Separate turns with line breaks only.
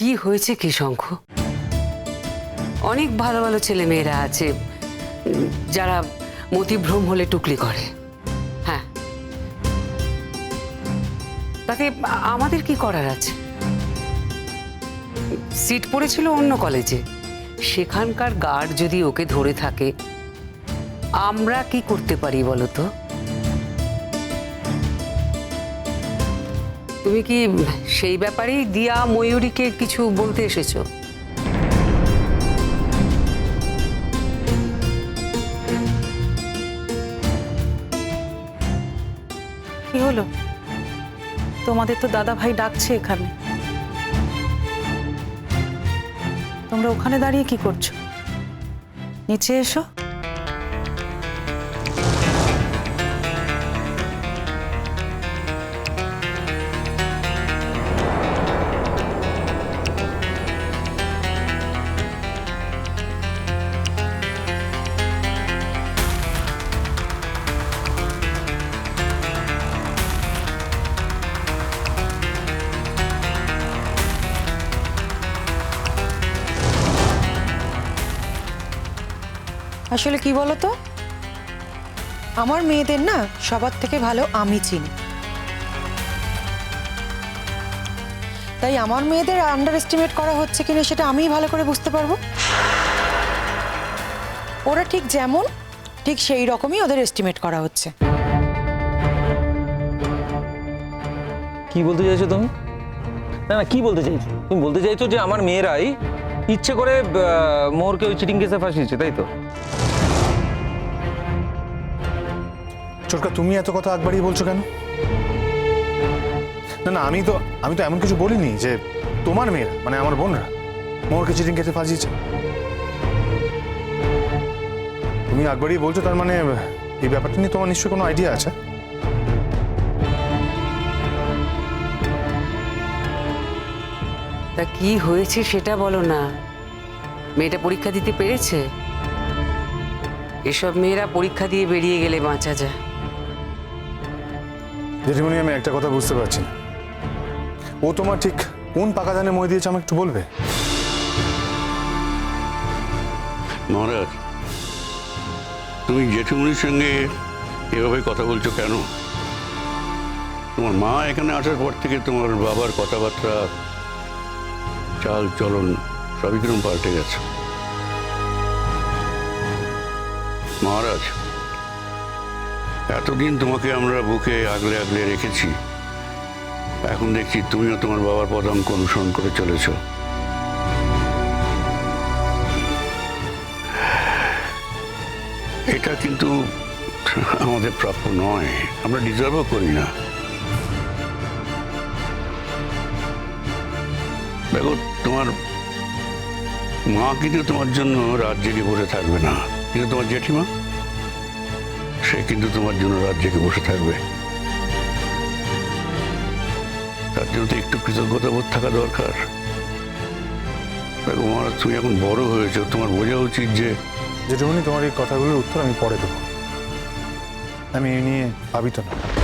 কি হয়েছে কি শঙ্খ? অনেক ভালো ভালো ছেলে মেয়েরা আছে, যারা মতিভ্রম হলে টুকলি করে। হ্যাঁ। তাতে আমাদের কি করার আছে? সিট পড়েছিল অন্য কলেজে। সেখানকার গার্ড যদি ওকে ধরে থাকে, আমরা কি করতে পারি বলো তুমি কি সেই ব্যাপারেই দিয়া ময়ূরীকে কিছু বলতে এসেছ?
কি হলো? তোমাদের তো দাদা ভাই ডাকছে এখানে। তোমরা ওখানে দাঁড়িয়ে কি করছ? নিচে এসো।
আসলে কি বলতো? আমার মেয়েদের না সবার থেকে ভালো আমি চিনি। তাই আমার মেয়েদের আন্ডার এস্টিমেট করা হচ্ছে কিনা সেটা আমিই ভালো করে বুঝতে পারব। ওরা ঠিক যেমন, ঠিক সেই রকমই ওদের এস্টিমেট করা হচ্ছে।
কি বলতে চাইছো তুমি? না না, কি বলতে চাইছো? তুমি বলতে চাইছো যে আমার মেয়েরাই ইচ্ছে করে আহ, মোহরকে ওই চিটিং কেসে ফাঁসিয়েছে তাই তো?
ছোটকা তুমি এত কথা আগ বাড়িয়ে বলছো কেন? না না আমি তো আমি তো এমন কিছু বলিনি যে তোমার মেয়েরা মানে আমার বোনরা মোহরকে চিটিং খেতে ফাঁসিয়েছে। তুমি আগ বাড়িয়ে বলছো তার মানে এই ব্যাপারটা নিয়ে তোমার নিশ্চয়ই কোনো আইডিয়া আছে?
তা কি হয়েছে সেটা বলো না। মেয়েটা পরীক্ষা দিতে পেরেছে? এসব মেয়েরা পরীক্ষা দিয়ে বেরিয়ে গেলে বাঁচা যায়।
জেঠিমণি আমি একটা কথা বুঝতে পারছি না। ও তোমার ঠিক কোন পাকা ধানে মই দিয়েছে আমাকে একটু বলবে?
মহারাজ তুমি জেঠুমনির সঙ্গে এভাবে কথা বলছো কেন? তোমার মা এখানে আসার পর থেকে তোমার বাবার কথাবার্তা চাল চলন সবই কিরম পাল্টে গেছে। মহারাজ, এতদিন তোমাকে আমরা বুকে আগলে আগলে রেখেছি। এখন দেখছি তুমিও তোমার বাবার পদাঙ্ক অনুসরণ করে চলেছো। এটা কিন্তু আমাদের প্রাপ্য নয়। আমরা ডিজার্ভও করি না। দেখো, তোমার মা কিন্তু তোমার জন্য রাত জেগে বসে থাকবে না। কিন্তু তোমার জেঠিমা? সে কিন্তু তোমার জন্য রাত জেগে বসে থাকবে। তার জন্য তো একটু কৃতজ্ঞতা বোধ থাকা দরকার। দেখো মহারাজ, তুমি এখন বড় হয়েছো, তোমার বোঝা উচিত যে
জেঠিমণি, তোমার এই কথাগুলোর উত্তর আমি পরে দেবো। আমি এই নিয়ে ভাবিত না।